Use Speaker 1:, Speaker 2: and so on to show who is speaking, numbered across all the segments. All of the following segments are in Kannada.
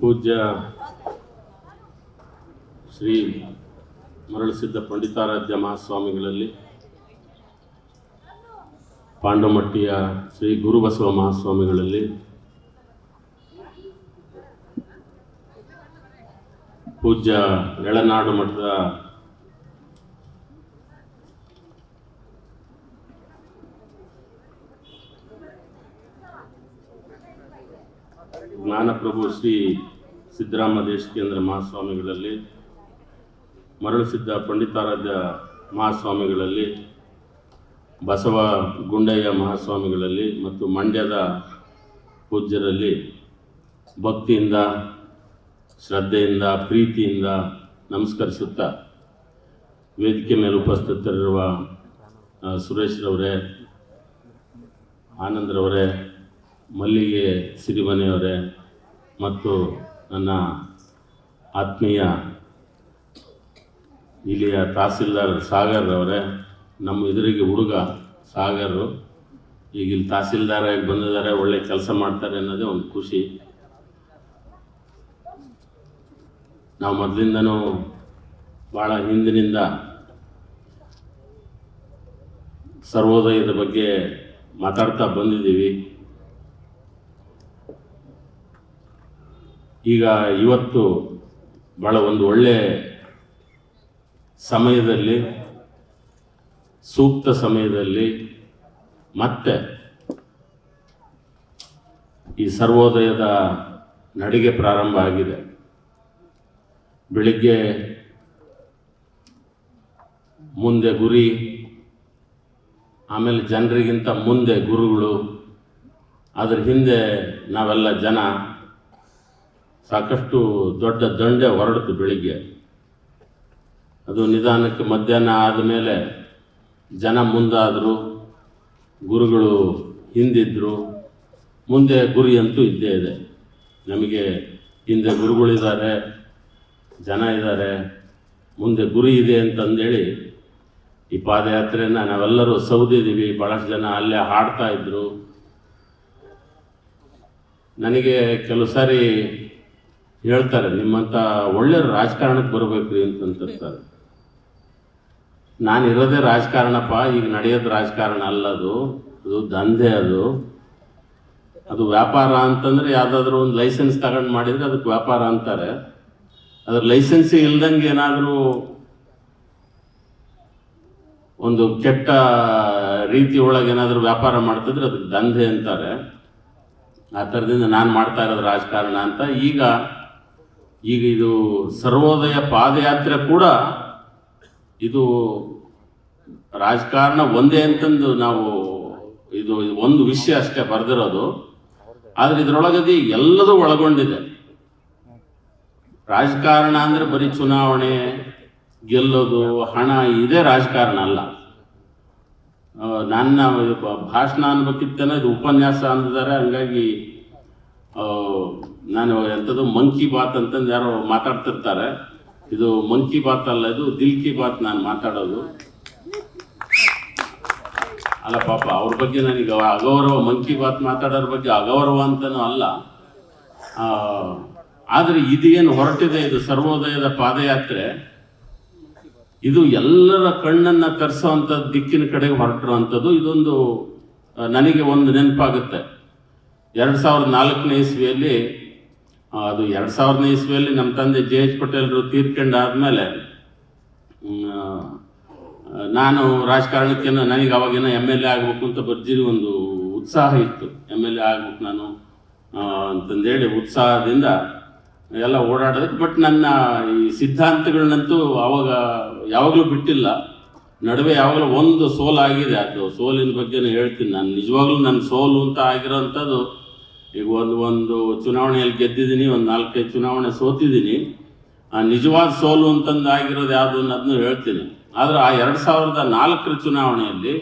Speaker 1: ಪೂಜ್ಯ ಶ್ರೀ ಮರಳಸಿದ್ದ ಪಂಡಿತಾರಾಧ್ಯ ಮಹಾಸ್ವಾಮಿಗಳಲ್ಲಿ ಪಾಂಡಮಟ್ಟಿಯ ಶ್ರೀ ಗುರುಬಸವ ಮಹಾಸ್ವಾಮಿಗಳಲ್ಲಿ ಪೂಜ್ಯ ಎಳನಾಡು ಮಠದ ಜ್ಞಾನಪ್ರಭು ಶ್ರೀ ಸಿದ್ದರಾಮ ದೇಶಿಕೇಂದ್ರ ಮಹಾಸ್ವಾಮಿಗಳಲ್ಲಿ, ಮರಳಸಿದ್ದ ಪಂಡಿತಾರಾಧ್ಯ ಮಹಾಸ್ವಾಮಿಗಳಲ್ಲಿ, ಬಸವ ಗುಂಡಯ್ಯ ಮಹಾಸ್ವಾಮಿಗಳಲ್ಲಿ ಮತ್ತು ಮಂಡ್ಯದ ಪೂಜ್ಯರಲ್ಲಿ ಭಕ್ತಿಯಿಂದ, ಶ್ರದ್ಧೆಯಿಂದ, ಪ್ರೀತಿಯಿಂದ ನಮಸ್ಕರಿಸುತ್ತಾ ವೇದಿಕೆ ಮೇಲೆ ಉಪಸ್ಥಿತರಿರುವ ಸುರೇಶ್ರವರೇ, ಆನಂದ್ರವರೇ, ಮಲ್ಲಿಗೆ ಸಿರಿಮನೆಯವರೇ ಮತ್ತು ನನ್ನ ಆತ್ಮೀಯ ಇಲ್ಲಿಯ ತಹಸೀಲ್ದಾರ್ ಸಾಗರ್ ಅವರೇ ನಮ್ಮ ಎದುರಿಗೆ ಹುಡುಗ ಸಾಗರು ಈಗ ಇಲ್ಲಿ ತಹಸೀಲ್ದಾರಾಗಿ ಬಂದಿದ್ದಾರೆ, ಒಳ್ಳೆ ಕೆಲಸ ಮಾಡ್ತಾರೆ ಅನ್ನೋದೇ ಒಂದು ಖುಷಿ. ನಾವು ಮೊದಲಿಂದನೂ ಭಾಳ ಹಿಂದಿನಿಂದ ಸರ್ವೋದಯದ ಬಗ್ಗೆ ಮಾತಾಡ್ತಾ ಬಂದಿದ್ದೀವಿ. ಈಗ ಇವತ್ತು ಭಾಳ ಒಂದು ಒಳ್ಳೆ ಸಮಯದಲ್ಲಿ, ಸೂಕ್ತ ಸಮಯದಲ್ಲಿ ಮತ್ತೆ ಈ ಸರ್ವೋದಯದ ನಡಿಗೆ ಪ್ರಾರಂಭ ಆಗಿದೆ. ಬೆಳಿಗ್ಗೆ ಮುಂದೆ ಗುರಿ, ಆಮೇಲೆ ಜನರಿಗಿಂತ ಮುಂದೆ ಗುರುಗಳು, ಅದರ ಹಿಂದೆ ನಾವೆಲ್ಲ ಜನ. ಸಾಕಷ್ಟು ದೊಡ್ಡ ದಂಡೆ ಹೊರಡ್ತು ಬೆಳಿಗ್ಗೆ. ಅದು ನಿಧಾನಕ್ಕೆ ಮಧ್ಯಾಹ್ನ ಆದಮೇಲೆ ಜನ ಮುಂದಾದರು, ಗುರುಗಳು ಹಿಂದಿದ್ದರು ಮುಂದೆ ಗುರಿ ಅಂತೂ ಇದ್ದೇ ಇದೆ. ನಮಗೆ ಹಿಂದೆ ಗುರುಗಳಿದ್ದಾರೆ ಜನ ಇದ್ದಾರೆ, ಮುಂದೆ ಗುರಿ ಇದೆ ಅಂತಂದೇಳಿ ಈ ಪಾದಯಾತ್ರೆಯನ್ನು ನಾವೆಲ್ಲರೂ ಸೌದಿದ್ದೀವಿ ಭಾಳಷ್ಟು ಜನ ಅಲ್ಲೇ ಹಾಡ್ತಾ ಇದ್ರು. ನನಗೆ ಕೆಲವು ಸಾರಿ ಹೇಳ್ತಾರೆ ನಿಮ್ಮಂಥ ಒಳ್ಳೆ ರಾಜಕಾರಣಕ್ಕೆ ಬರಬೇಕ್ರಿ ಅಂತಂತಿರ್ತಾರೆ ನಾನು ಇರೋದೇ ರಾಜಕಾರಣಪ್ಪ, ಈಗ ನಡೆಯೋದು ರಾಜಕಾರಣ ಅಲ್ಲ ಅದು. ಅದು ದಂಧೆ ಅದು. ಅದು ವ್ಯಾಪಾರ ಅಂತಂದ್ರೆ ಯಾವುದಾದ್ರೂ ಒಂದು ಲೈಸೆನ್ಸ್ ತಗೊಂಡು ಮಾಡಿದರೆ ಅದಕ್ಕೆ ವ್ಯಾಪಾರ ಅಂತಾರೆ. ಅದ್ರ ಲೈಸೆನ್ಸ್ ಇಲ್ದಂಗೆ ಏನಾದರೂ ಒಂದು ಕೆಟ್ಟ ರೀತಿ ಒಳಗೆ ಏನಾದರೂ ವ್ಯಾಪಾರ ಮಾಡ್ತಿದ್ರೆ ಅದಕ್ಕೆ ದಂಧೆ ಅಂತಾರೆ. ಆ ಥರದಿಂದ ನಾನು ಮಾಡ್ತಾ ಇರೋದು ರಾಜಕಾರಣ ಅಂತ. ಈಗ ಈಗ ಇದು ಸರ್ವೋದಯ ಪಾದಯಾತ್ರೆ ಕೂಡ ಇದು ರಾಜಕಾರಣ ಒಂದೇ ಅಂತಂದು ನಾವು ಇದು ಒಂದು ವಿಷಯ ಅಷ್ಟೇ ಬರೆದಿರೋದು. ಆದರೆ ಇದರೊಳಗದಿ ಎಲ್ಲದೂ ಒಳಗೊಂಡಿದೆ. ರಾಜಕಾರಣ ಅಂದರೆ ಬರೀ ಚುನಾವಣೆ, ಗೆಲ್ಲೋದು, ಹಣ ಇದೇ ರಾಜಕಾರಣ ಅಲ್ಲ. ನನ್ನ ಭಾಷಣ ಅನ್ಬೇಕಿತ್ತೇನೋ, ಇದು ಉಪನ್ಯಾಸ ಅಂದಿದ್ದಾರೆ, ಹಂಗಾಗಿ ನಾನು ಎಂಥದ್ದು ಮಂಕಿ ಬಾತ್ ಅಂತಂದು ಯಾರೋ ಮಾತಾಡ್ತಿರ್ತಾರೆ. ಇದು ಮಂಕಿ ಬಾತ್ ಅಲ್ಲ, ಇದು ದಿಲ್ ಕಿ ಬಾತ್ ನಾನು ಮಾತಾಡೋದು. ಅಲ್ಲ ಪಾಪ, ಅವ್ರ ಬಗ್ಗೆ ನನಗೆ ಅಗೌರವ ಮಂಕಿ ಬಾತ್ ಮಾತಾಡೋರ ಬಗ್ಗೆ ಅಗೌರವ ಅಂತನೂ ಅಲ್ಲ. ಆದರೆ ಇದೇನು ಹೊರಟಿದೆ, ಇದು ಸರ್ವೋದಯದ ಪಾದಯಾತ್ರೆ. ಇದು ಎಲ್ಲರ ಕಣ್ಣನ್ನ ತರಿಸೋವಂಥ ದಿಕ್ಕಿನ ಕಡೆಗೆ ಹೊರಟಿರುವಂಥದ್ದು. ಇದೊಂದು ನನಗೆ ಒಂದು ನೆನಪಾಗುತ್ತೆ. ಎರಡು ಸಾವಿರದ ನಾಲ್ಕನೇ ಇಸ್ವಿಯಲ್ಲಿ ಅದು ಎರಡು ಸಾವಿರನೇ ಇಸ್ವಿಯಲ್ಲಿ ನಮ್ಮ ತಂದೆ ಜೆ ಎಚ್ ಪಟೇಲ್ರು ತೀರ್ಕೊಂಡಾದ್ಮೇಲೆ ನಾನು ರಾಜಕಾರಣಕ್ಕೆ ನನಗೆ ಅವಾಗಿನ ಎಂ ಎಲ್ ಎ ಆಗಬೇಕು ಅಂತ ಬರ್ಜಿರಿ ಒಂದು ಉತ್ಸಾಹ ಇತ್ತು. ಎಂ ಎಲ್ ಎ ಆಗ್ಬೇಕು ನಾನು ಅಂತಂದೇಳಿ ಉತ್ಸಾಹದಿಂದ ಎಲ್ಲ ಓಡಾಡೋದಕ್ಕೆ. ಬಟ್ ನನ್ನ ಈ ಸಿದ್ಧಾಂತಗಳನ್ನಂತೂ ಅವಾಗ ಯಾವಾಗಲೂ ಬಿಟ್ಟಿಲ್ಲ. ನಡುವೆ ಯಾವಾಗಲೂ ಒಂದು ಸೋಲಾಗಿದೆ. ಅದು ಸೋಲಿನ ಬಗ್ಗೆನೇ ಹೇಳ್ತೀನಿ ನಾನು. ನಿಜವಾಗ್ಲೂ ನನ್ನ ಸೋಲು ಅಂತ ಆಗಿರೋವಂಥದ್ದು ಈಗ ಒಂದು ಒಂದು ಚುನಾವಣೆಯಲ್ಲಿ ಗೆದ್ದಿದ್ದೀನಿ, ಒಂದು ನಾಲ್ಕೈದು ಚುನಾವಣೆ ಸೋತಿದ್ದೀನಿ. ಆ ನಿಜವಾದ ಸೋಲು ಅಂತಂದು ಆಗಿರೋದು ಯಾವುದು ಅನ್ನೋದನ್ನು ಹೇಳ್ತೀನಿ. ಆದರೆ ಆ ಎರಡು ಸಾವಿರದ ನಾಲ್ಕರ ಚುನಾವಣೆಯಲ್ಲಿ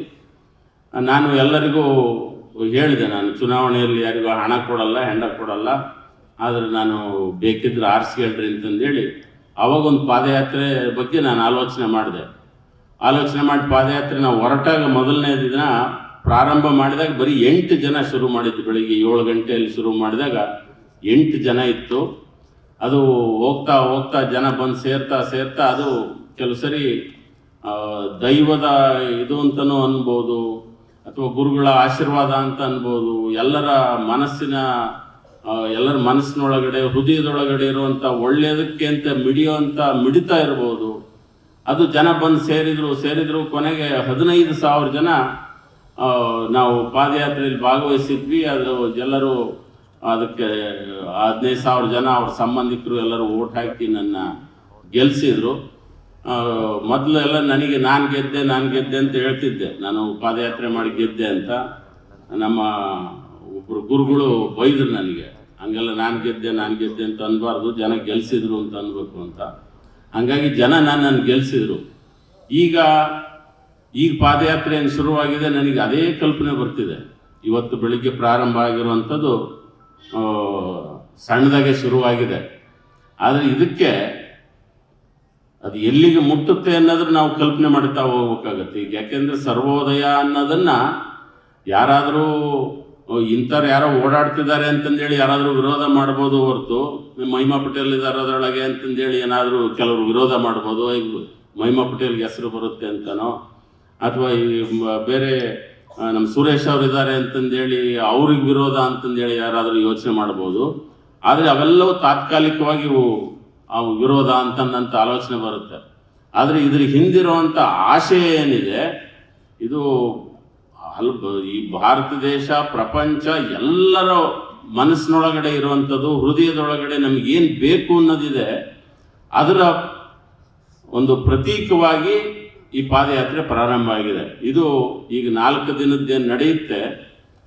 Speaker 1: ನಾನು ಎಲ್ಲರಿಗೂ ಹೇಳಿದೆ, ನಾನು ಚುನಾವಣೆಯಲ್ಲಿ ಯಾರಿಗೂ ಹಣ ಕೊಡಲ್ಲ, ಹೆಂಡ ಕೊಡಲ್ಲ, ಆದರೆ ನಾನು ಬೇಕಿದ್ರೆ ಆರಿಸ್ಕೊಳ್ರಿ ಅಂತಂದೇಳಿ ಅವಾಗ ಒಂದು ಪಾದಯಾತ್ರೆ ಬಗ್ಗೆ ನಾನು ಆಲೋಚನೆ ಮಾಡಿದೆ. ಆಲೋಚನೆ ಮಾಡಿ ಪಾದಯಾತ್ರೆ, ನಾವು ಹೊರಟಾಗ ಮೊದಲನೇ ದಿನ ಪ್ರಾರಂಭ ಮಾಡಿದಾಗ ಬರೀ ಎಂಟು ಜನ ಶುರು ಮಾಡಿದ್ದು ಬೆಳಿಗ್ಗೆ ಏಳು ಗಂಟೆಯಲ್ಲಿ ಶುರು ಮಾಡಿದಾಗ ಎಂಟು ಜನ ಇತ್ತು. ಅದು ಹೋಗ್ತಾ ಹೋಗ್ತಾ ಜನ ಬಂದು ಸೇರ್ತಾ ಸೇರ್ತಾ ಅದು ಕೆಲವು ಸರಿ ದೈವದ ಇದು ಅಂತಲೂ ಅನ್ಬೋದು, ಅಥವಾ ಗುರುಗಳ ಆಶೀರ್ವಾದ ಅಂತ ಅನ್ಬೋದು, ಎಲ್ಲರ ಮನಸ್ಸಿನ ಎಲ್ಲರ ಮನಸ್ಸಿನೊಳಗಡೆ, ಹೃದಯದೊಳಗಡೆ ಇರುವಂಥ ಒಳ್ಳೆಯದಕ್ಕೆ ಅಂತ ಮಿಡಿಯುವಂಥ ಮಿಡಿತಾ ಇರ್ಬೋದು. ಅದು ಜನ ಬಂದು ಸೇರಿದ್ರು ಸೇರಿದ್ರು ಕೊನೆಗೆ ಹದಿನೈದು ಸಾವಿರ ಜನ ನಾವು ಪಾದಯಾತ್ರೆಯಲ್ಲಿ ಭಾಗವಹಿಸಿದ್ವಿ. ಅದು ಎಲ್ಲರೂ ಅದಕ್ಕೆ ಹದಿನೈದು ಸಾವಿರ ಜನ ಅವ್ರ ಸಂಬಂಧಿಕರು ಎಲ್ಲರೂ ಓಟ್ ಹಾಕಿ ನನ್ನ ಗೆಲ್ಲಿಸಿದ್ರು ಮೊದಲು ಎಲ್ಲ ನನಗೆ ನಾನು ಗೆದ್ದೆ ನಾನು ಗೆದ್ದೆ ಅಂತ ಹೇಳ್ತಿದ್ದೆ. ನಾನು ಪಾದಯಾತ್ರೆ ಮಾಡಿ ಗೆದ್ದೆ ಅಂತ. ನಮ್ಮ ಒಬ್ಬರು ಗುರುಗಳು ಬೈದ್ರು ನನಗೆ, ಹಂಗೆಲ್ಲ ನಾನು ಗೆದ್ದೆ ನಾನು ಗೆದ್ದೆ ಅಂತ ಅನ್ಬಾರ್ದು, ಜನ ಗೆಲ್ಸಿದ್ರು ಅಂತ ಅನ್ಬೇಕು ಅಂತ. ಹಂಗಾಗಿ ಜನ ನಾನು ಗೆಲ್ಸಿದ್ರು. ಈಗ ಈಗ ಪಾದಯಾತ್ರೆ ಶುರುವಾಗಿದೆ, ನನಗೆ ಅದೇ ಕಲ್ಪನೆ ಬರ್ತಿದೆ. ಇವತ್ತು ಬೆಳಿಗ್ಗೆ ಪ್ರಾರಂಭ ಆಗಿರುವಂಥದ್ದು ಸಣ್ಣದಾಗೆ ಶುರುವಾಗಿದೆ. ಆದರೆ ಇದಕ್ಕೆ ಅದು ಎಲ್ಲಿಗೆ ಮುಟ್ಟುತ್ತೆ ಅನ್ನೋದ್ರ ನಾವು ಕಲ್ಪನೆ ಮಾಡ್ತಾ ಹೋಗ್ಬೇಕಾಗತ್ತೆ. ಈಗ ಯಾಕೆಂದ್ರೆ ಸರ್ವೋದಯ ಅನ್ನೋದನ್ನ ಯಾರಾದರೂ ಇಂಥವ್ರು ಯಾರೋ ಓಡಾಡ್ತಿದ್ದಾರೆ ಅಂತಂದೇಳಿ ಯಾರಾದರೂ ವಿರೋಧ ಮಾಡ್ಬೋದು ಹೊರತು ಮಹಿಮಾ ಪಟೇಲ್ ಇದ್ದಾರೆ ಅದರೊಳಗೆ ಅಂತಂದೇಳಿ ಏನಾದರೂ ಕೆಲವರು ವಿರೋಧ ಮಾಡ್ಬೋದು ಮಹಿಮಾ ಪಟೇಲ್ಗೆ ಹೆಸರು ಬರುತ್ತೆ ಅಂತನೋ ಅಥವಾ ಈ ಬೇರೆ ನಮ್ಮ ಸುರೇಶ್ ಅವರು ಇದ್ದಾರೆ ಅಂತಂದೇಳಿ ಅವ್ರಿಗೆ ವಿರೋಧ ಅಂತಂದೇಳಿ ಯಾರಾದರೂ ಯೋಚನೆ ಮಾಡ್ಬೋದು. ಆದರೆ ಅವೆಲ್ಲವೂ ತಾತ್ಕಾಲಿಕವಾಗಿ ಅವು ವಿರೋಧ ಅಂತಂದಂಥ ಆಲೋಚನೆ ಬರುತ್ತೆ. ಆದರೆ ಇದ್ರ ಹಿಂದಿರುವಂಥ ಆಶಯ ಏನಿದೆ, ಇದು ಅಲ್ಪ ಈ ಭಾರತ ದೇಶ, ಪ್ರಪಂಚ ಎಲ್ಲರ ಮನಸ್ಸಿನೊಳಗಡೆ ಇರುವಂಥದ್ದು, ಹೃದಯದೊಳಗಡೆ ನಮಗೇನು ಬೇಕು ಅನ್ನೋದಿದೆ, ಅದರ ಒಂದು ಪ್ರತೀಕವಾಗಿ ಈ ಪಾದಯಾತ್ರೆ ಪ್ರಾರಂಭ ಆಗಿದೆ. ಇದು ಈಗ ನಾಲ್ಕು ದಿನದ್ದೇನು ನಡೆಯುತ್ತೆ,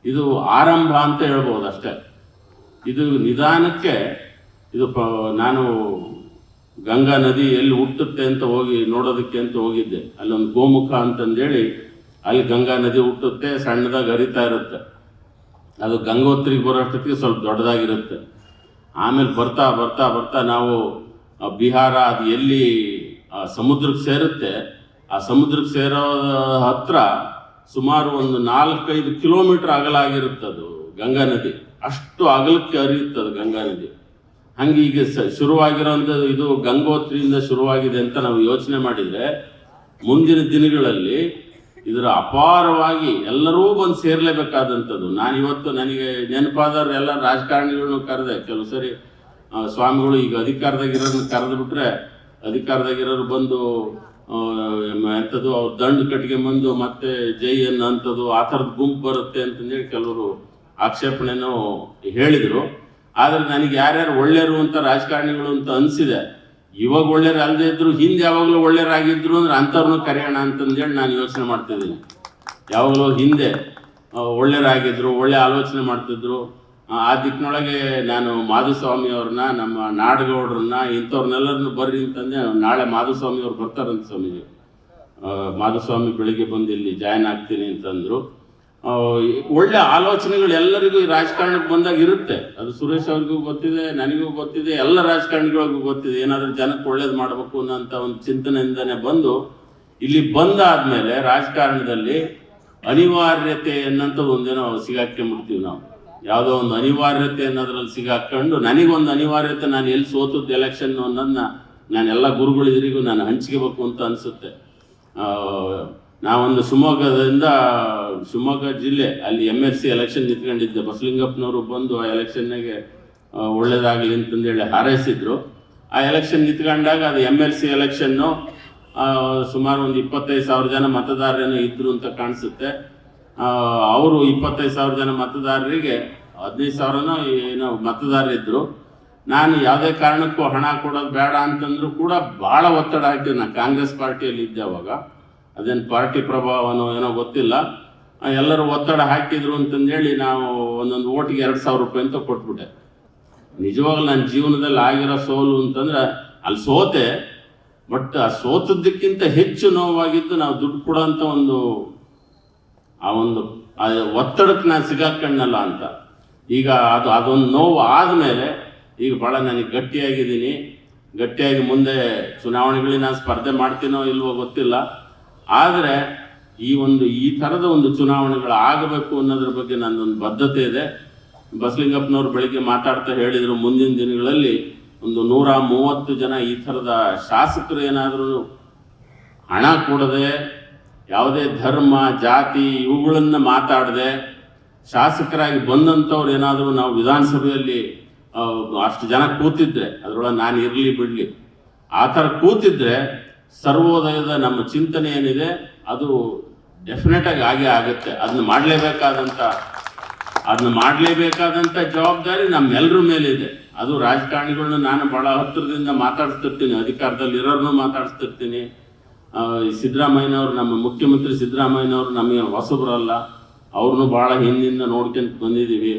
Speaker 1: ಇದು ಆರಂಭ ಅಂತ ಹೇಳ್ಬೋದು ಅಷ್ಟೇ. ಇದು ನಿಧಾನಕ್ಕೆ, ಇದು ಪ, ನಾನು ಗಂಗಾ ನದಿ ಎಲ್ಲಿ ಹುಟ್ಟುತ್ತೆ ಅಂತ ಹೋಗಿ ನೋಡೋದಕ್ಕೆ ಅಂತ ಹೋಗಿದ್ದೆ. ಅಲ್ಲೊಂದು ಗೋಮುಖ ಅಂತಂದೇಳಿ ಅಲ್ಲಿ ಗಂಗಾ ನದಿ ಹುಟ್ಟುತ್ತೆ, ಸಣ್ಣದಾಗಿ ಹರಿತಾ ಇರುತ್ತೆ. ಅದು ಗಂಗೋತ್ರಿಗೆ ಬರೋಷ್ಟೊತ್ತಿಗೆ ಸ್ವಲ್ಪ ದೊಡ್ಡದಾಗಿರುತ್ತೆ. ಆಮೇಲೆ ಬರ್ತಾ ಬರ್ತಾ ಬರ್ತಾ ನಾವು ಬಿಹಾರ ಅದು ಎಲ್ಲಿ ಸಮುದ್ರಕ್ಕೆ ಸೇರುತ್ತೆ ಆ ಸಮುದ್ರಕ್ಕೆ ಸೇರೋ ಹತ್ರ ಸುಮಾರು ಒಂದು ನಾಲ್ಕೈದು ಕಿಲೋಮೀಟರ್ ಅಗಲ ಆಗಿರುತ್ತೆ ಅದು ಗಂಗಾ ನದಿ. ಅಷ್ಟು ಅಗಲಕ್ಕೆ ಹರಿಯುತ್ತೆ ಅದು ಗಂಗಾ ನದಿ. ಹಂಗೆ ಈಗ ಸ ಶುರುವಾಗಿರೋಂಥದ್ದು ಇದು ಗಂಗೋತ್ರಿಯಿಂದ ಶುರುವಾಗಿದೆ ಅಂತ ನಾವು ಯೋಚನೆ ಮಾಡಿದರೆ ಮುಂದಿನ ದಿನಗಳಲ್ಲಿ ಇದರ ಅಪಾರವಾಗಿ ಎಲ್ಲರೂ ಬಂದು ಸೇರಲೇಬೇಕಾದಂಥದ್ದು. ನಾನು ಇವತ್ತು ನನಗೆ ನೆನಪಾದವ್ರು ಎಲ್ಲ ರಾಜಕಾರಣಿಗಳನ್ನು ಕರೆದೆ. ಕೆಲವು ಸರಿ ಸ್ವಾಮಿಗಳು ಈಗ ಅಧಿಕಾರದಾಗಿರೋರನ್ನ ಕರೆದು ಬಿಟ್ರೆ ಅಧಿಕಾರದಾಗಿರೋರು ಬಂದು ಎಂಥದ್ದು, ಅವ್ರು ಕಟ್ಟಿಗೆ ಬಂದು ಮತ್ತೆ ಜೈ ಅನ್ನ ಅಂಥದ್ದು, ಆ ಥರದ ಗುಂಪು ಬರುತ್ತೆ ಅಂತಂದೇಳಿ ಕೆಲವರು ಆಕ್ಷೇಪಣೆನೂ ಹೇಳಿದರು. ಆದರೆ ನನಗೆ ಯಾರ್ಯಾರು ಒಳ್ಳೆಯರು ಅಂತ ರಾಜಕಾರಣಿಗಳು ಅಂತ ಅನಿಸಿದೆ. ಇವಾಗ ಒಳ್ಳೆಯರು ಅಲ್ಲದೆ ಇದ್ರು, ಹಿಂದೆ ಯಾವಾಗಲೂ ಒಳ್ಳೆಯರಾಗಿದ್ರು ಅಂದ್ರೆ ಅಂಥವ್ರನ್ನೂ ಕರೆಯೋಣ ಅಂತಂದೇಳಿ ನಾನು ಯೋಚನೆ ಮಾಡ್ತಿದ್ದೀನಿ. ಯಾವಾಗಲೂ ಹಿಂದೆ ಒಳ್ಳೆಯರಾಗಿದ್ದರು ಒಳ್ಳೆ ಆಲೋಚನೆ ಮಾಡ್ತಿದ್ರು. ಆ, ದಿಕ್ಕಿನೊಳಗೆ ನಾನು ಮಾಧುಸ್ವಾಮಿ ಅವ್ರನ್ನ ನಮ್ಮ ನಾಡಗೌಡ್ರನ್ನ ಇಂಥವ್ರನ್ನೆಲ್ಲರನ್ನು ಬರ್ರಿ ಅಂತಂದೆ ನಾಳೆ ಮಾಧುಸ್ವಾಮಿ ಅವ್ರು ಬರ್ತಾರಂತ ಸ್ವಾಮೀಜಿ. ಮಾಧುಸ್ವಾಮಿ ಬೆಳಿಗ್ಗೆ ಬಂದು ಇಲ್ಲಿ ಜಾಯ್ನ್ ಆಗ್ತೀನಿ ಅಂತಂದ್ರು. ಒಳ್ಳೆ ಆಲೋಚನೆಗಳು ಎಲ್ಲರಿಗೂ ಈ ರಾಜಕಾರಣಕ್ಕೆ ಬಂದಾಗ ಇರುತ್ತೆ. ಅದು ಸುರೇಶ್ ಅವ್ರಿಗೂ ಗೊತ್ತಿದೆ ನನಗೂ ಗೊತ್ತಿದೆ ಎಲ್ಲ ರಾಜಕಾರಣಿಗಳಿಗೂ ಗೊತ್ತಿದೆ. ಏನಾದರೂ ಜನಕ್ಕೆ ಒಳ್ಳೇದು ಮಾಡಬೇಕು ಅನ್ನೋಂಥ ಒಂದು ಚಿಂತನೆಯಿಂದನೇ ಬಂದು ಇಲ್ಲಿ ಬಂದಾದ್ಮೇಲೆ ರಾಜಕಾರಣದಲ್ಲಿ ಅನಿವಾರ್ಯತೆ ಅನ್ನೋಂಥ ಒಂದೇನೋ ಸಿಗಾಕೊಂಡ್ಬಿಡ್ತೀವಿ ನಾವು. ಯಾವುದೋ ಒಂದು ಅನಿವಾರ್ಯತೆ ಅನ್ನೋದ್ರಲ್ಲಿ ಸಿಗಾಕೊಂಡು ನನಗೊಂದು ಅನಿವಾರ್ಯತೆ, ನಾನು ಎಲ್ಲಿ ಸೋತದ್ದು ಎಲೆಕ್ಷನ್ನು ಅನ್ನೋದನ್ನ ನಾನು ಎಲ್ಲ ಗುರುಗಳಿದ್ರಿಗೂ ನಾನು ಹಂಚ್ಕೋಬೇಕು ಅಂತ ಅನಿಸುತ್ತೆ. ನಾವೊಂದು ಶಿವಮೊಗ್ಗದಿಂದ ಶಿವಮೊಗ್ಗ ಜಿಲ್ಲೆ, ಅಲ್ಲಿ ಎಂ ಎಲ್ ಸಿ ಎಲೆಕ್ಷನ್ ನಿಂತ್ಕೊಂಡಿದ್ದೆ. ಬಸಲಿಂಗಪ್ಪನವರು ಬಂದು ಆ ಎಲೆಕ್ಷನ್ಗೆ ಒಳ್ಳೇದಾಗಲಿ ಅಂತಂದೇಳಿ ಹಾರೈಸಿದ್ರು. ಆ ಎಲೆಕ್ಷನ್ ನಿಂತ್ಕೊಂಡಾಗ ಅದು ಎಂ ಎಲ್ ಸಿ ಎಲೆಕ್ಷನ್ನು ಸುಮಾರು ಒಂದು ಇಪ್ಪತ್ತೈದು ಸಾವಿರ ಜನ ಮತದಾರರೇನೋ ಇದ್ರು ಅಂತ ಕಾಣಿಸುತ್ತೆ. ಅವರು ಇಪ್ಪತ್ತೈದು ಸಾವಿರ ಜನ ಮತದಾರರಿಗೆ ಹದಿನೈದು ಸಾವಿರನೋ ಏನೋ ಮತದಾರರಿದ್ದರು ನಾನು ಯಾವುದೇ ಕಾರಣಕ್ಕೂ ಹಣ ಕೊಡೋದು ಬೇಡ ಅಂತಂದ್ರೂ ಕೂಡ ಭಾಳ ಒತ್ತಡ ಹಾಕಿದ್ರು ನಾನು ಕಾಂಗ್ರೆಸ್ ಪಾರ್ಟಿಯಲ್ಲಿ ಇದ್ದೆ ಅವಾಗ. ಅದೇನು ಪಾರ್ಟಿ ಪ್ರಭಾವನೋ ಏನೋ ಗೊತ್ತಿಲ್ಲ. ಎಲ್ಲರೂ ಒತ್ತಡ ಹಾಕಿದ್ರು ಅಂತಂದೇಳಿ ನಾವು ಒಂದೊಂದು ಓಟಿಗೆ ಎರಡು ಸಾವಿರ ರೂಪಾಯಿ ಅಂತ ಕೊಟ್ಬಿಟ್ಟೆ. ನಿಜವಾಗ್ಲೂ ನನ್ನ ಜೀವನದಲ್ಲಿ ಆಗಿರೋ ಸೋಲು ಅಂತಂದ್ರೆ ಅಲ್ಲಿ ಸೋತೆ, ಬಟ್ ಆ ಸೋತದ್ದಕ್ಕಿಂತ ಹೆಚ್ಚು ನೋವಾಗಿದ್ದು ನಾವು ದುಡ್ಡು ಕೊಡೋ ಒಂದು ಆ ಒಂದು ಒತ್ತಡಕ್ಕೆ ನಾನು ಸಿಗಾಕೊಂಡಲ್ಲ ಅಂತ. ಈಗ ಅದು, ಅದೊಂದು ನೋವು ಆದಮೇಲೆ, ಈಗ ಭಾಳ ನನಗೆ ಗಟ್ಟಿಯಾಗಿದ್ದೀನಿ. ಗಟ್ಟಿಯಾಗಿ ಮುಂದೆ ಚುನಾವಣೆಗಳಿಗೆ ನಾನು ಸ್ಪರ್ಧೆ ಮಾಡ್ತೀನೋ ಇಲ್ವೋ ಗೊತ್ತಿಲ್ಲ. ಆದರೆ, ಈ ಒಂದು, ಈ ಥರದ ಒಂದು ಚುನಾವಣೆಗಳು ಆಗಬೇಕು ಅನ್ನೋದ್ರ ಬಗ್ಗೆ ನನ್ನೊಂದು ಬದ್ಧತೆ ಇದೆ. ಬಸಲಿಂಗಪ್ಪನವ್ರು ಬೆಳಿಗ್ಗೆ ಮಾತಾಡ್ತಾ ಹೇಳಿದರು ಮುಂದಿನ ದಿನಗಳಲ್ಲಿ, ಒಂದು ನೂರ ಮೂವತ್ತು ಜನ ಈ ಥರದ ಶಾಸಕರು ಏನಾದರೂ ಹಣ ಕೊಡದೆ ಯಾವುದೇ ಧರ್ಮ ಜಾತಿ ಇವುಗಳನ್ನು ಮಾತಾಡದೆ ಶಾಸಕರಾಗಿ ಬಂದಂಥವ್ರು ಏನಾದರೂ ನಾವು ವಿಧಾನಸಭೆಯಲ್ಲಿ ಅಷ್ಟು ಜನ ಕೂತಿದ್ರೆ ಅದರೊಳಗೆ ನಾನು ಇರಲಿ ಬಿಡಲಿ. ಆ ಥರ ಕೂತಿದ್ರೆ ಸರ್ವೋದಯದ ನಮ್ಮ ಚಿಂತನೆ ಏನಿದೆ ಅದು ಡೆಫಿನೆಟಾಗಿ ಆಗೇ ಆಗುತ್ತೆ. ಅದನ್ನ ಮಾಡಲೇಬೇಕಾದಂಥ ಅದನ್ನ ಮಾಡಲೇಬೇಕಾದಂಥ ಜವಾಬ್ದಾರಿ ನಮ್ಮೆಲ್ಲರ ಮೇಲಿದೆ. ಅದು ರಾಜಕಾರಣಿಗಳನ್ನ ನಾನು ಬಹಳ ಹತ್ತಿರದಿಂದ ಮಾತಾಡಿಸ್ತಿರ್ತೀನಿ ಅಧಿಕಾರದಲ್ಲಿ ಇರೋರ್ನು ಮಾತಾಡಿಸ್ತಿರ್ತೀನಿ. ಆ, ಈ ಸಿದ್ದರಾಮಯ್ಯನವ್ರು ನಮ್ಮ ಮುಖ್ಯಮಂತ್ರಿ ಸಿದ್ದರಾಮಯ್ಯನವರು ನಮಗೆ ಹೊಸಬರಲ್ಲ, ಅವ್ರನ್ನೂ ಭಾಳ ಹಿಂದಿಂದ ನೋಡ್ಕೊಂತ ಬಂದಿದ್ದೀವಿ.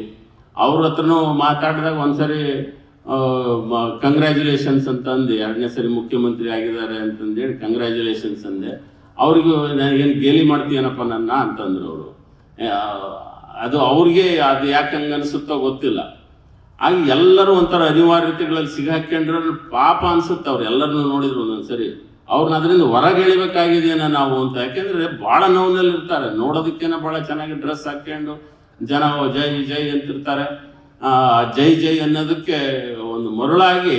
Speaker 1: ಅವ್ರ ಹತ್ರನೂ ಮಾತಾಡಿದಾಗ ಒಂದ್ಸರಿ ಕಂಗ್ರ್ಯಾಚುಲೇಷನ್ಸ್ ಅಂತ ಅಂದೆ. ಎರಡನೇ ಸರಿ ಮುಖ್ಯಮಂತ್ರಿ ಆಗಿದ್ದಾರೆ ಅಂತಂದೇಳಿ ಕಂಗ್ರ್ಯಾಚುಲೇಷನ್ಸ್ ಅಂದೆ. ಅವ್ರಿಗೂ ನನಗೇನು ಗೇಲಿ ಮಾಡ್ತೀಯನಪ್ಪ ನನ್ನ? ಅಂತಂದ್ರು ಅವರು. ಅದು ಅವ್ರಿಗೆ, ಅದು ಯಾಕೆ ಹಂಗೆ ಅನಿಸುತ್ತೋ ಗೊತ್ತಿಲ್ಲ. ಆಗ ಎಲ್ಲರೂ ಒಂಥರ ಅನಿವಾರ್ಯತೆಗಳಲ್ಲಿ ಸಿಗಾಕೊಂಡ್ರೆ ಪಾಪ ಅನಿಸುತ್ತೆ ಅವ್ರು ಎಲ್ಲರನ್ನೂ ನೋಡಿದ್ರು ಒಂದೊಂದ್ಸರಿ. ಅವ್ರನ್ನ ಅದರಿಂದ ಹೊರಗೆ ಎಳಿಬೇಕಾಗಿದೆಯೇನ ನಾವು ಅಂತ? ಯಾಕೆಂದ್ರೆ ಭಾಳ ನೋವಿನಲ್ಲಿ ಇರ್ತಾರೆ ನೋಡೋದಕ್ಕೇನ ಭಾಳ ಚೆನ್ನಾಗಿ ಡ್ರೆಸ್ ಹಾಕ್ಕೊಂಡು ಜನ ಜೈ ಜೈ ಅಂತಿರ್ತಾರೆ. ಆ, ಜೈ ಜೈ ಅನ್ನೋದಕ್ಕೆ ಒಂದು ಮರುಳಾಗಿ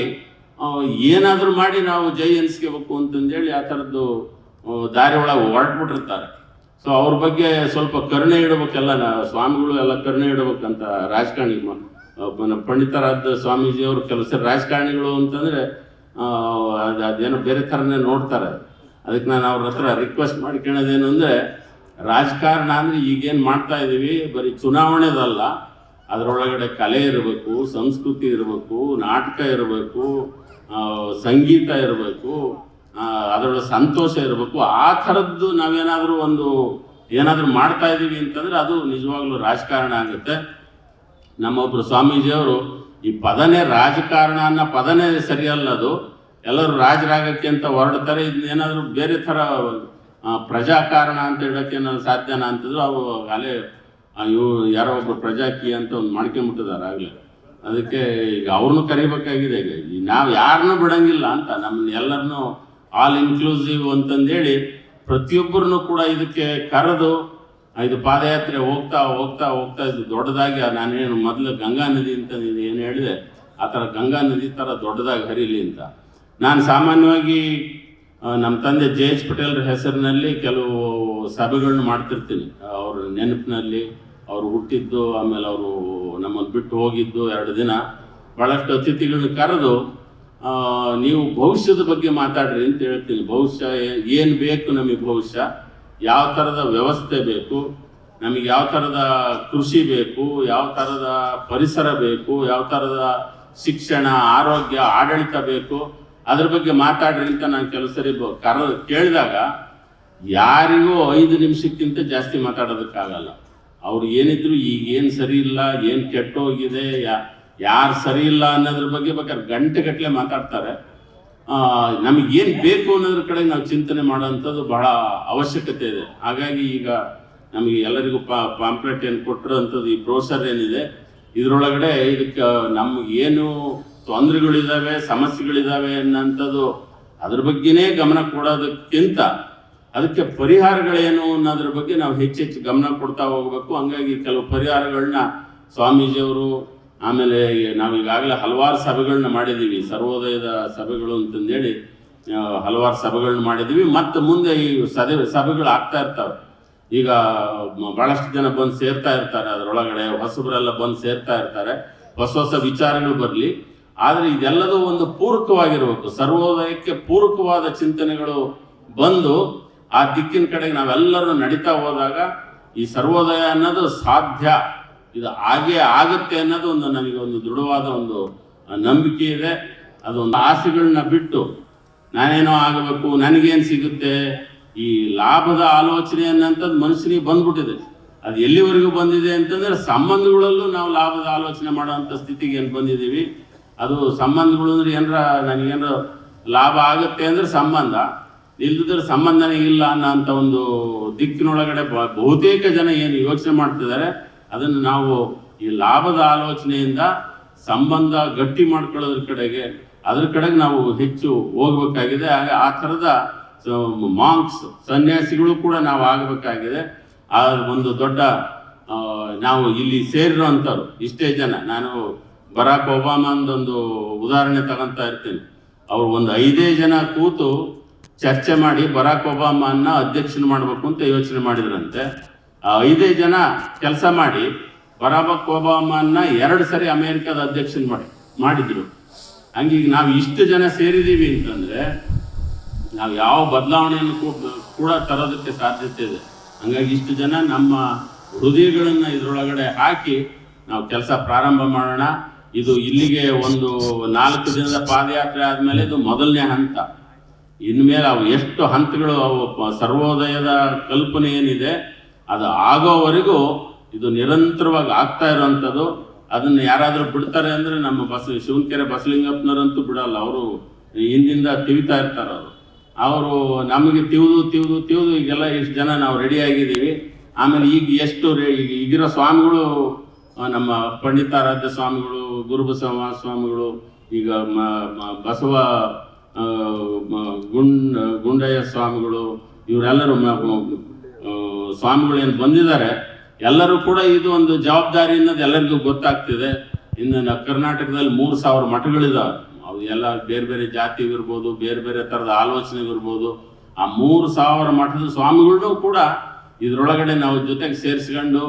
Speaker 1: ಏನಾದರೂ ಮಾಡಿ ನಾವು ಜೈ ಅನ್ಸ್ಕೋಬೇಕು ಅಂತಂದೇಳಿ ಆ ಥರದ್ದು ದಾರಿ ಒಳಗೆ ಹೊರಟ್ಬಿಟ್ಟಿರ್ತಾರೆ. ಸೊ ಅವ್ರ ಬಗ್ಗೆ ಸ್ವಲ್ಪ ಕರುಣೆ ಇಡಬೇಕೆಲ್ಲ ಸ್ವಾಮಿಗಳು ಎಲ್ಲ ಕರುಣೆ ಇಡಬೇಕಂತ ರಾಜಕಾರಣಿ ಪಂಡಿತರಾದ ಸ್ವಾಮೀಜಿಯವರು ಕೆಲಸ ರಾಜಕಾರಣಿಗಳು ಅಂತಂದ್ರೆ ಅದೇನೋ ಬೇರೆ ಥರನೇ ನೋಡ್ತಾರೆ. ಅದಕ್ಕೆ ನಾನು ಅವ್ರ ಹತ್ರ ರಿಕ್ವೆಸ್ಟ್ ಮಾಡ್ಕೊಳ್ಳೋದೇನು ಅಂದರೆ, ರಾಜಕಾರಣ ಅಂದರೆ ಈಗೇನು ಮಾಡ್ತಾ ಇದ್ದೀವಿ ಬರೀ ಚುನಾವಣೆದಲ್ಲ, ಅದರೊಳಗಡೆ ಕಲೆ ಇರಬೇಕು, ಸಂಸ್ಕೃತಿ ಇರಬೇಕು, ನಾಟಕ ಇರಬೇಕು ಸಂಗೀತ ಇರಬೇಕು ಅದರೊಳಗೆ ಸಂತೋಷ ಇರಬೇಕು, ಆ ಥರದ್ದು ನಾವೇನಾದರೂ ಒಂದು ಏನಾದರೂ ಮಾಡ್ತಾ ಇದ್ದೀವಿ ಅಂತಂದರೆ ಅದು ನಿಜವಾಗ್ಲೂ ರಾಜಕಾರಣ ಆಗುತ್ತೆ. ನಮ್ಮೊಬ್ಬರು ಸ್ವಾಮೀಜಿಯವರು ಈ ಪದನೇ ರಾಜಕಾರಣ ಅನ್ನೋ ಪದನೇ ಸರಿಯಲ್ಲ ಅದು ಎಲ್ಲರೂ ರಾಜರಾಗಕ್ಕೆ ಅಂತ ಹೊರಡ್ತಾರೆ ಇದನ್ನೇನಾದರೂ ಬೇರೆ ಥರ ಪ್ರಜಾಕಾರಣ ಅಂತ ಹೇಳೋಕ್ಕೆ ಏನಾದ್ರು ಸಾಧ್ಯನಾ ಅಂತಂದ್ರು, ಅವು ಅಲ್ಲೇ ಇವು ಯಾರೋ ಒಬ್ಬರು ಪ್ರಜಾಕಿ ಅಂತ ಒಂದು ಮಾಡ್ಕೊಂಬಿಟ್ಟಿದ್ದಾರೆ ಆಗಲೇ. ಅದಕ್ಕೆ ಈಗ ಅವ್ರನ್ನೂ ಕರಿಬೇಕಾಗಿದೆ ಈಗ. ನಾವು ಯಾರನ್ನೂ ಬಿಡಂಗಿಲ್ಲ ಅಂತ ನಮ್ಮನ್ನ ಎಲ್ಲರನ್ನೂ ಆಲ್ ಇನ್ಕ್ಲೂಸಿವ್ ಅಂತಂದೇಳಿ ಪ್ರತಿಯೊಬ್ಬರನ್ನು ಕೂಡ ಇದಕ್ಕೆ ಕರೆದು ಇದು ಪಾದಯಾತ್ರೆ ಹೋಗ್ತಾ ಹೋಗ್ತಾ ಹೋಗ್ತಾ ಇದು ದೊಡ್ಡದಾಗಿ ನಾನೇನು ಮೊದಲು ಗಂಗಾ ನದಿ ಅಂತ ನೀನು ಏನು ಹೇಳಿದೆ, ಆ ಥರ ಗಂಗಾ ನದಿ ಥರ ದೊಡ್ಡದಾಗಿ ಹರಿಲಿ ಅಂತ. ನಾನು ಸಾಮಾನ್ಯವಾಗಿ ನಮ್ಮ ತಂದೆ ಜೆ ಎಚ್ ಪಟೇಲ್ರ ಹೆಸರಿನಲ್ಲಿ ಕೆಲವು ಸಭೆಗಳನ್ನ ಮಾಡ್ತಿರ್ತೀನಿ. ಅವ್ರ ನೆನಪಿನಲ್ಲಿ ಅವರು ಹುಟ್ಟಿದ್ದು, ಆಮೇಲೆ ಅವರು ನಮ್ಮನ್ನು ಬಿಟ್ಟು ಹೋಗಿದ್ದು ಎರಡು ದಿನ. ಭಾಳಷ್ಟು ಅತಿಥಿಗಳನ್ನ ಕರೆದು ನೀವು ಭವಿಷ್ಯದ ಬಗ್ಗೆ ಮಾತಾಡ್ರಿ ಅಂತ ಹೇಳ್ತೀನಿ. ಭವಿಷ್ಯ ಏನು ಬೇಕು ನಮಗೆ ಭವಿಷ್ಯ. ಯಾವ ಥರದ ವ್ಯವಸ್ಥೆ ಬೇಕು, ನಮಗೆ ಯಾವ ಥರದ ಕೃಷಿ ಬೇಕು, ಯಾವ ಥರದ ಪರಿಸರ ಬೇಕು, ಯಾವ ಥರದ ಶಿಕ್ಷಣ, ಆರೋಗ್ಯ, ಆಡಳಿತ ಬೇಕು, ಅದ್ರ ಬಗ್ಗೆ ಮಾತಾಡ್ರಿ ಅಂತ ನಾನು ಕೆಲವು ಸರಿ ಕರ, ಕೇಳಿದಾಗ ಯಾರಿಗೂ ಐದು ನಿಮಿಷಕ್ಕಿಂತ ಜಾಸ್ತಿ ಮಾತಾಡೋದಕ್ಕಾಗಲ್ಲ. ಅವ್ರು ಏನಿದ್ರು ಈಗ ಏನು ಸರಿ ಇಲ್ಲ, ಏನು ಕೆಟ್ಟೋಗಿದೆ, ಯಾ, ಯಾರು ಸರಿ ಇಲ್ಲ ಅನ್ನೋದ್ರ ಬಗ್ಗೆ ಬೇಕಾದ್ರೆ ಗಂಟೆಗಟ್ಟಲೆ ಮಾತಾಡ್ತಾರೆ. ನಮಗೇನು ಬೇಕು ಅನ್ನೋದ್ರ ಕಡೆ ನಾವು ಚಿಂತನೆ ಮಾಡೋವಂಥದ್ದು ಬಹಳ ಅವಶ್ಯಕತೆ ಇದೆ. ಹಾಗಾಗಿ ಈಗ ನಮಗೆ ಎಲ್ಲರಿಗೂ ಪಾ ಪಾಂಪ್ಲೆಟ್ ಏನು ಕೊಟ್ಟಿರೋಂಥದ್ದು ಈ ಬ್ರೋಸರ್ ಏನಿದೆ, ಇದರೊಳಗಡೆ ಇದಕ್ಕೆ ನಮಗೇನು ತೊಂದರೆಗಳಿದ್ದಾವೆ ಸಮಸ್ಯೆಗಳಿದ್ದಾವೆ ಅನ್ನೋಂಥದ್ದು ಅದ್ರ ಬಗ್ಗೆನೇ ಗಮನ ಕೊಡೋದಕ್ಕಿಂತ ಅದಕ್ಕೆ ಪರಿಹಾರಗಳೇನು ಅನ್ನೋದ್ರ ಬಗ್ಗೆ ನಾವು ಹೆಚ್ಚೆಚ್ಚು ಗಮನ ಕೊಡ್ತಾ ಹೋಗ್ಬೇಕು. ಹಂಗಾಗಿ ಕೆಲವು ಪರಿಹಾರಗಳನ್ನ ಸ್ವಾಮೀಜಿಯವರು ಆಮೇಲೆ ನಾವು ಈಗಾಗಲೇ ಹಲವಾರು ಸಭೆಗಳನ್ನ ಮಾಡಿದ್ದೀವಿ. ಸರ್ವೋದಯದ ಸಭೆಗಳು ಅಂತಂದೇಳಿ ಹಲವಾರು ಸಭೆಗಳನ್ನ ಮಾಡಿದ್ದೀವಿ. ಮತ್ತು ಮುಂದೆ ಈ ಸದೆ, ಸಭೆಗಳು ಆಗ್ತಾ ಇರ್ತವೆ. ಈಗ ಭಾಳಷ್ಟು ಜನ ಬಂದು ಸೇರ್ತಾ ಇರ್ತಾರೆ ಅದರೊಳಗಡೆ. ಹೊಸಬರೆಲ್ಲ ಬಂದು ಸೇರ್ತಾ ಇರ್ತಾರೆ. ಹೊಸ ಹೊಸ ವಿಚಾರಗಳು ಬರಲಿ. ಆದರೆ ಇದೆಲ್ಲದೂ ಒಂದು ಪೂರಕವಾಗಿರಬೇಕು. ಸರ್ವೋದಯಕ್ಕೆ ಪೂರಕವಾದ ಚಿಂತನೆಗಳು ಬಂದು ಆ ದಿಕ್ಕಿನ ಕಡೆಗೆ ನಾವೆಲ್ಲರೂ ನಡೀತಾ ಹೋದಾಗ ಈ ಸರ್ವೋದಯ ಅನ್ನೋದು ಸಾಧ್ಯ. ಇದು ಹಾಗೆ ಆಗುತ್ತೆ ಅನ್ನೋದು ಒಂದು ನನಗೆ ಒಂದು ದೃಢವಾದ ಒಂದು ನಂಬಿಕೆ ಇದೆ. ಅದೊಂದು ಆಸೆಗಳನ್ನ ಬಿಟ್ಟು ನಾನೇನೋ ಆಗಬೇಕು, ನನಗೇನು ಸಿಗುತ್ತೆ? ಈ ಲಾಭದ ಆಲೋಚನೆ ಅನ್ನೋಂಥದ್ದು ಮನುಷ್ಯನಿಗೆ ಬಂದ್ಬಿಟ್ಟಿದೆ. ಅದು ಎಲ್ಲಿವರೆಗೂ ಬಂದಿದೆ ಅಂತಂದ್ರೆ ಸಂಬಂಧಗಳಲ್ಲೂ ನಾವು ಲಾಭದ ಆಲೋಚನೆ ಮಾಡೋವಂಥ ಸ್ಥಿತಿಗೆ ಏನು ಬಂದಿದ್ದೀವಿ. ಅದು ಸಂಬಂಧಗಳು ಅಂದ್ರೆ ಏನಾರ ನನಗೇನು ಲಾಭ ಆಗುತ್ತೆ ಅಂದ್ರೆ ಸಂಬಂಧ. ಇಲ್ಲದ್ರೆ ಸಂಬಂಧನೇ ಇಲ್ಲ ಅನ್ನೋಂಥ ಒಂದು ದಿಕ್ಕಿನೊಳಗಡೆ ಬಹುತೇಕ ಜನ ಏನು ಯೋಚನೆ ಮಾಡ್ತಿದ್ದಾರೆ. ಅದನ್ನು ನಾವು ಈ ಲಾಭದ ಆಲೋಚನೆಯಿಂದ ಸಂಬಂಧ ಗಟ್ಟಿ ಮಾಡ್ಕೊಳ್ಳೋದ್ರ ಕಡೆಗೆ, ಅದ್ರ ಕಡೆಗೆ ನಾವು ಹೆಚ್ಚು ಹೋಗ್ಬೇಕಾಗಿದೆ. ಹಾಗೆ ಆ ಥರದ ಮಾಂಕ್ಸ್ ಸನ್ಯಾಸಿಗಳು ಕೂಡ ನಾವು ಆಗಬೇಕಾಗಿದೆ. ಆ ಒಂದು ದೊಡ್ಡ ನಾವು ಇಲ್ಲಿ ಸೇರಿರೋಂಥವ್ರು ಇಷ್ಟೇ ಜನ. ನಾನು ಬರಾಕ್ ಒಬಾಮಂದೊಂದು ಉದಾಹರಣೆ ತಗೊಂತ ಇರ್ತೀನಿ. ಅವ್ರು ಒಂದು ಐದೇ ಜನ ಕೂತು ಚರ್ಚೆ ಮಾಡಿ ಬರಾಕ್ ಒಬಾಮನ್ನ ಅಧ್ಯಕ್ಷನ ಮಾಡಬೇಕು ಅಂತ ಯೋಚನೆ ಮಾಡಿದ್ರಂತೆ. ಐದೇ ಜನ ಕೆಲಸ ಮಾಡಿ ಬರಾಬಕ್ ಒಬಾಮನ್ನ ಎರಡು ಸರಿ ಅಮೆರಿಕದ ಅಧ್ಯಕ್ಷನ ಮಾಡಿ, ಮಾಡಿದ್ರು. ಹಂಗೆ ಈಗ ನಾವು ಇಷ್ಟು ಜನ ಸೇರಿದೀವಿ ಅಂತಂದ್ರೆ, ನಾವು ಯಾವ ಬದಲಾವಣೆಯನ್ನು ಕೂಡ ತರೋದಕ್ಕೆ ಸಾಧ್ಯತೆ ಇದೆ. ಹಂಗಾಗಿ ಇಷ್ಟು ಜನ ನಮ್ಮ ಹೃದಯಗಳನ್ನು ಇದರೊಳಗಡೆ ಹಾಕಿ ನಾವು ಕೆಲಸ ಪ್ರಾರಂಭ ಮಾಡೋಣ. ಇದು ಇಲ್ಲಿಗೆ ಒಂದು ನಾಲ್ಕು ದಿನದ ಪಾದಯಾತ್ರೆ ಆದಮೇಲೆ ಇದು ಮೊದಲನೇ ಹಂತ. ಇನ್ಮೇಲೆ ಅವು ಎಷ್ಟು ಹಂತಗಳು ಅವು ಸರ್ವೋದಯದ ಕಲ್ಪನೆ ಏನಿದೆ ಅದು ಆಗೋವರೆಗೂ ಇದು ನಿರಂತರವಾಗಿ ಆಗ್ತಾ ಇರುವಂಥದ್ದು. ಅದನ್ನ ಯಾರಾದರೂ ಬಿಡ್ತಾರೆ ಅಂದ್ರೆ ನಮ್ಮ ಬಸ, ಶಿವನಕೆರೆ ಬಸಲಿಂಗಪ್ಪನವರಂತೂ ಬಿಡಲ್ಲ. ಅವರು ಹಿಂದಿಂದ ತಿವಿತಾ ಇರ್ತಾರೆ ಅವರು. ಅವರು ನಮಗೆ ತಿವಿದು ತಿವಿದು ತಿವಿದು, ಈಗೆಲ್ಲ ಇಷ್ಟು ಜನ ನಾವು ರೆಡಿ ಆಗಿದ್ದೀವಿ. ಆಮೇಲೆ ಈಗ ಎಷ್ಟು ಈಗಿರೋ ಸ್ವಾಮಿಗಳು ನಮ್ಮ ಪಂಡಿತಾರಾಧ್ಯ ಸ್ವಾಮಿಗಳು ಗುರುಬಸವ ಸ್ವಾಮಿಗಳು, ಈಗ ಬಸವ ಗುಂಡ್, ಗುಂಡಯ್ಯ ಸ್ವಾಮಿಗಳು, ಇವರೆಲ್ಲರೂ ಸ್ವಾಮಿಗಳು ಏನು ಬಂದಿದ್ದಾರೆ, ಎಲ್ಲರೂ ಕೂಡ ಇದು ಒಂದು ಜವಾಬ್ದಾರಿ ಅನ್ನೋದು ಎಲ್ಲರಿಗೂ ಗೊತ್ತಾಗ್ತಿದೆ. ಇನ್ನು ಕರ್ನಾಟಕದಲ್ಲಿ ಮೂರು ಸಾವಿರ ಮಠಗಳಿದಾವೆ. ಅವು ಎಲ್ಲ ಬೇರೆ ಬೇರೆ ಜಾತಿ ಇರ್ಬೋದು, ಬೇರೆ ಬೇರೆ ಥರದ ಆಲೋಚನೆ ಇರ್ಬೋದು ಆ ಮೂರು ಸಾವಿರ ಮಠದ ಸ್ವಾಮಿಗಳನ್ನೂ ಕೂಡ ಇದರೊಳಗಡೆ ನಾವು ಜೊತೆಗೆ ಸೇರಿಸ್ಕೊಂಡು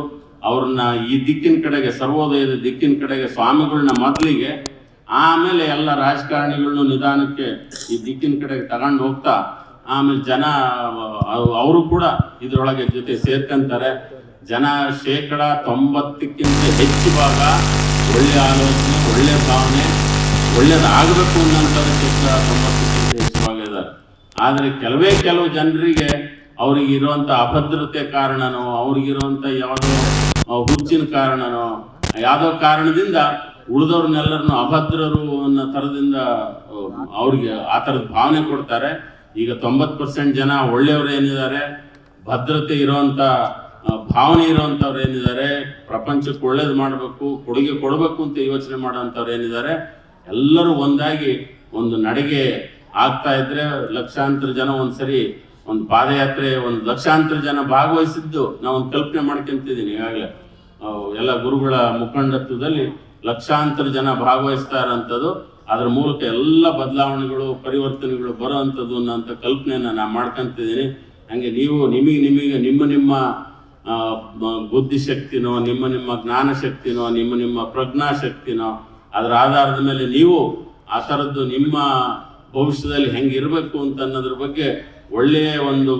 Speaker 1: ಅವ್ರನ್ನ ಈ ದಿಕ್ಕಿನ ಕಡೆಗೆ, ಸರ್ವೋದಯದ ದಿಕ್ಕಿನ ಕಡೆಗೆ ಸ್ವಾಮಿಗಳನ್ನ ಮೊದಲಿಗೆ ಆಮೇಲೆ ಎಲ್ಲ ರಾಜಕಾರಣಿಗಳನ್ನು ನಿಧಾನಕ್ಕೆ ಈ ದಿಕ್ಕಿನ ಕಡೆಗೆ ತಗೊಂಡು ಹೋಗ್ತಾ ಆಮೇಲೆ ಜನ, ಅವ್- ಅವರು ಕೂಡ ಇದರೊಳಗೆ ಜೊತೆ ಸೇರ್ಕೊಂತಾರೆ. ಜನ ಶೇಕಡ ತೊಂಬತ್ತಕ್ಕಿಂತ ಹೆಚ್ಚು ಭಾಗ ಒಳ್ಳೆ ಆಲೋಚನೆ, ಒಳ್ಳೆ ಭಾವನೆ, ಒಳ್ಳೇದಾಗಬೇಕು ಅನ್ನೋಂಥದ್ದು ಶೇಕಡ ತೊಂಬತ್ತಕ್ಕಿಂತ ಹೆಚ್ಚು ಭಾಗ ಇದ್ದಾರೆ ಆದರೆ ಕೆಲವೇ ಕೆಲವು ಜನರಿಗೆ ಅವ್ರಿಗೆ ಇರುವಂತ ಅಭದ್ರತೆ ಕಾರಣನೋ, ಅವ್ರಿಗಿರುವಂಥ ಯಾವುದೋ ಹುಚ್ಚಿನ ಕಾರಣನೋ, ಯಾವುದೋ ಕಾರಣದಿಂದ ಉಳಿದವ್ರನ್ನೆಲ್ಲರನ್ನು ಅಭದ್ರರು ಅನ್ನೋ ಥರದಿಂದ, ಅವ್ರಿಗೆ ಆ ಥರದ ಭಾವನೆ ಕೊಡ್ತಾರೆ. ಈಗ ತೊಂಬತ್ತು ಪರ್ಸೆಂಟ್ ಜನ ಒಳ್ಳೆಯವರು ಏನಿದ್ದಾರೆ, ಭದ್ರತೆ ಇರುವಂತ ಭಾವನೆ ಇರುವಂತವ್ರು ಏನಿದ್ದಾರೆ, ಪ್ರಪಂಚಕ್ಕೆ ಒಳ್ಳೇದು ಮಾಡಬೇಕು, ಕೊಡುಗೆ ಕೊಡಬೇಕು ಅಂತ ಯೋಚನೆ ಮಾಡುವಂಥವ್ರು ಏನಿದ್ದಾರೆ, ಎಲ್ಲರೂ ಒಂದಾಗಿ ಒಂದು ನಡಿಗೆ ಆಗ್ತಾ ಇದ್ರೆ ಲಕ್ಷಾಂತರ ಜನ ಒಂದ್ಸರಿ ಒಂದು ಪಾದಯಾತ್ರೆ, ಒಂದು ಲಕ್ಷಾಂತರ ಜನ ಭಾಗವಹಿಸಿದ್ದು ನಾವು ಒಂದು ಕಲ್ಪನೆ ಮಾಡ್ಕೊಂತಿದ್ದೀನಿ ಈಗಾಗಲೇ. ಎಲ್ಲ ಗುರುಗಳ ಮುಖಂಡತ್ವದಲ್ಲಿ ಲಕ್ಷಾಂತರ ಜನ ಭಾಗವಹಿಸ್ತಾ ಇರೋಂಥದ್ದು. ಅದ್ರ ಮೂಲಕ ಎಲ್ಲ ಬದಲಾವಣೆಗಳು, ಪರಿವರ್ತನೆಗಳು ಬರುವಂಥದ್ದು ಅನ್ನೋಂಥ ಕಲ್ಪನೆಯನ್ನ ನಾನು ಮಾಡ್ಕೊಂತಿದ್ದೀನಿ. ಹಂಗೆ ನೀವು ನಿಮಗೆ ನಿಮಗೆ, ನಿಮ್ಮ ನಿಮ್ಮ ಬುದ್ಧಿಶಕ್ತಿನೋ ನಿಮ್ಮ ನಿಮ್ಮ ಜ್ಞಾನ ಶಕ್ತಿನೋ, ನಿಮ್ಮ ನಿಮ್ಮ ಪ್ರಜ್ಞಾಶಕ್ತಿನೋ ಅದರ ಆಧಾರದ ಮೇಲೆ ನೀವು ಆ ಥರದ್ದು ನಿಮ್ಮ ಭವಿಷ್ಯದಲ್ಲಿ ಹೆಂಗಿರಬೇಕು ಅಂತ ಅನ್ನೋದ್ರ ಬಗ್ಗೆ ಒಳ್ಳೆಯ ಒಂದು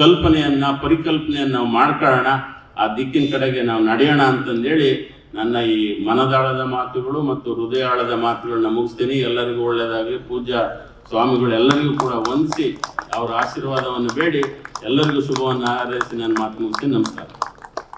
Speaker 1: ಕಲ್ಪನೆಯನ್ನ, ಪರಿಕಲ್ಪನೆಯನ್ನ ನಾವು ಮಾಡ್ಕೊಳ್ಳೋಣ. ಆ ದಿಕ್ಕಿನ ಕಡೆಗೆ ನಾವು ನಡೆಯೋಣ ಅಂತಂದೇಳಿ ನನ್ನ ಈ ಮನದಾಳದ ಮಾತುಗಳು ಮತ್ತು ಹೃದಯಾಳದ ಮಾತುಗಳನ್ನ ಮುಗಿಸ್ತೀನಿ. ಎಲ್ಲರಿಗೂ ಒಳ್ಳೆಯದಾಗಲಿ. ಪೂಜಾ ಸ್ವಾಮಿಗಳೆಲ್ಲರಿಗೂ ಕೂಡ ವಂದಿಸಿ ಅವರ ಆಶೀರ್ವಾದವನ್ನು ಬೇಡಿ. ಎಲ್ಲರಿಗೂ ಶುಭವನ್ನು ಆರೈಸಿ ನನ್ನ ಮಾತು ಮುಗಿಸ್ತೀನಿ. ನಮಸ್ಕಾರ.